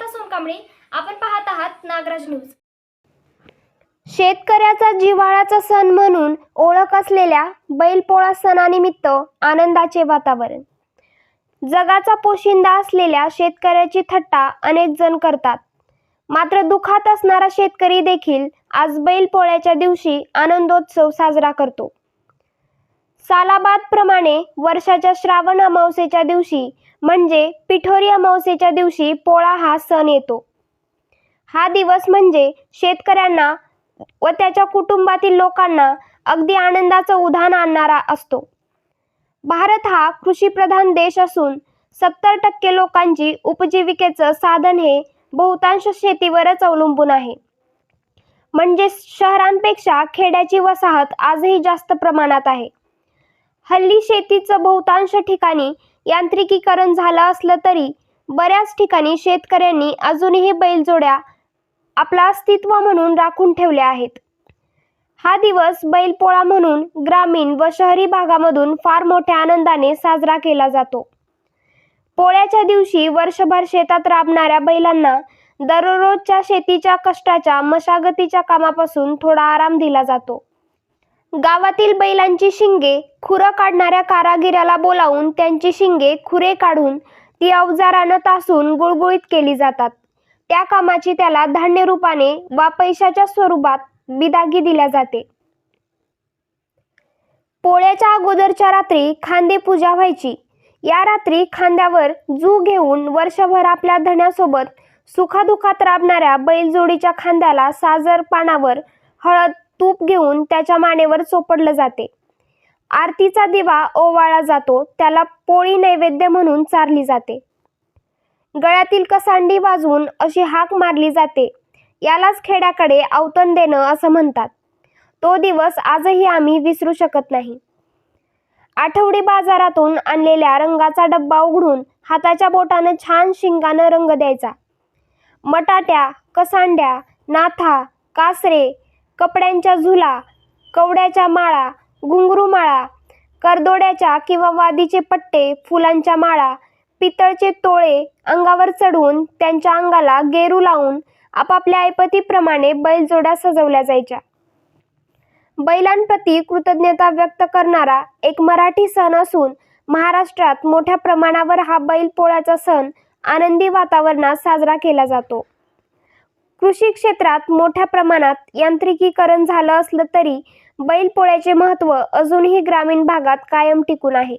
अभिनेता आपण पाहत आहात नागराज न्यूज. शेतकऱ्याचा जिव्हाळ्याचा सण म्हणून ओळख असलेल्या बैलपोळा सणानिमित्त आनंदाचे वातावरण. जगाचा पोशिंदा असलेल्या शेतकऱ्याची थट्टा अनेक जण करतात. मात्र दुखात असणारा शेतकरी देखील आज बैलपोळ्याच्या दिवशी आनंदोत्सव साजरा करतो. सालाबादप्रमाणे वर्षाच्या श्रावण अमावस्येच्या दिवशी म्हणजे पिठोरी अमावस्येच्या दिवशी पोळा हा सण येतो. हा दिवस म्हणजे शेतकऱ्यांना व त्याच्या कुटुंबातील लोकांना अगदी आनंदाचं उधाण आणणारा असतो. भारत हा कृषीप्रधान देश असून सत्तर टक्के लोकांची उपजीविकेचं साधन हे बहुतांश शेतीवरच अवलंबून आहे. म्हणजे शहरांपेक्षा खेड्याची वसाहत आजही जास्त प्रमाणात आहे. हल्ली शेतीचं बहुतांश ठिकाणी यांत्रिकीकरण झालं असलं तरी बऱ्याच ठिकाणी शेतकऱ्यांनी अजूनही बैलजोड्या आपला अस्तित्व म्हणून राखून ठेवल्या आहेत. हा दिवस बैलपोळा म्हणून ग्रामीण व शहरी भागामधून फार मोठ्या आनंदाने साजरा केला जातो. पोळ्याच्या दिवशी वर्षभर शेतात राबणाऱ्या बैलांना दररोजच्या शेतीच्या कष्टाच्या मशागतीच्या कामापासून थोडा आराम दिला जातो. गावातील बैलांची शिंगे खुरं काढणाऱ्या कारागिराला बोलावून त्यांची शिंगे खुरे काढून ती अवजारानं तासून गुळगुळीत केली जातात. त्या कामाची त्याला धान्य रूपाने वा पैशाच्या स्वरूपात बिदागी दिल्या जाते. पोळ्याच्या अगोदरच्या रात्री खांदे पूजा व्हायची. या रात्री खांद्यावर जू घेऊन वर्षभर आपल्या धण्यासोबत सुखादुखात राबणाऱ्या बैलजोडीच्या खांद्याला साजर पानावर हळद तूप घेऊन त्याच्या मानेवर चोपडलं जाते. आरतीचा दिवा ओवाळला जातो त्याला पोळी नैवेद्य म्हणून चारली जाते. गळ्यातील कसांडी वाजवून अशी हाक मारली जाते. यालाच खेड्याकडे अवतन देणं असं म्हणतात. तो दिवस आजही आम्ही विसरू शकत नाही. आठवडी बाजारातून आणलेल्या रंगाचा डब्बा उघडून हाताच्या बोटानं छान शिंगानं रंग द्यायचा. मटाट्या कसांड्या नाथा कासरे कपड्यांच्या झुला कवड्याच्या माळा घुंगरू माळा करदोड्याच्या किंवा वादीचे पट्टे फुलांच्या माळा पितळचे तोळे अंगावर चढवून त्यांच्या अंगाला गेरू लावून आपापल्या ऐपतीप्रमाणे बैलजोड्या सजवल्या जायच्या. बैलांप्रती कृतज्ञता व्यक्त करणारा एक मराठी सण असून महाराष्ट्रात मोठ्या प्रमाणावर हा बैलपोळ्याचा सण आनंदी वातावरणात साजरा केला जातो. कृषी क्षेत्रात मोठ्या प्रमाणात यांत्रिकीकरण झालं असलं तरी बैलपोळ्याचे महत्त्व अजूनही ग्रामीण भागात कायम टिकून आहे.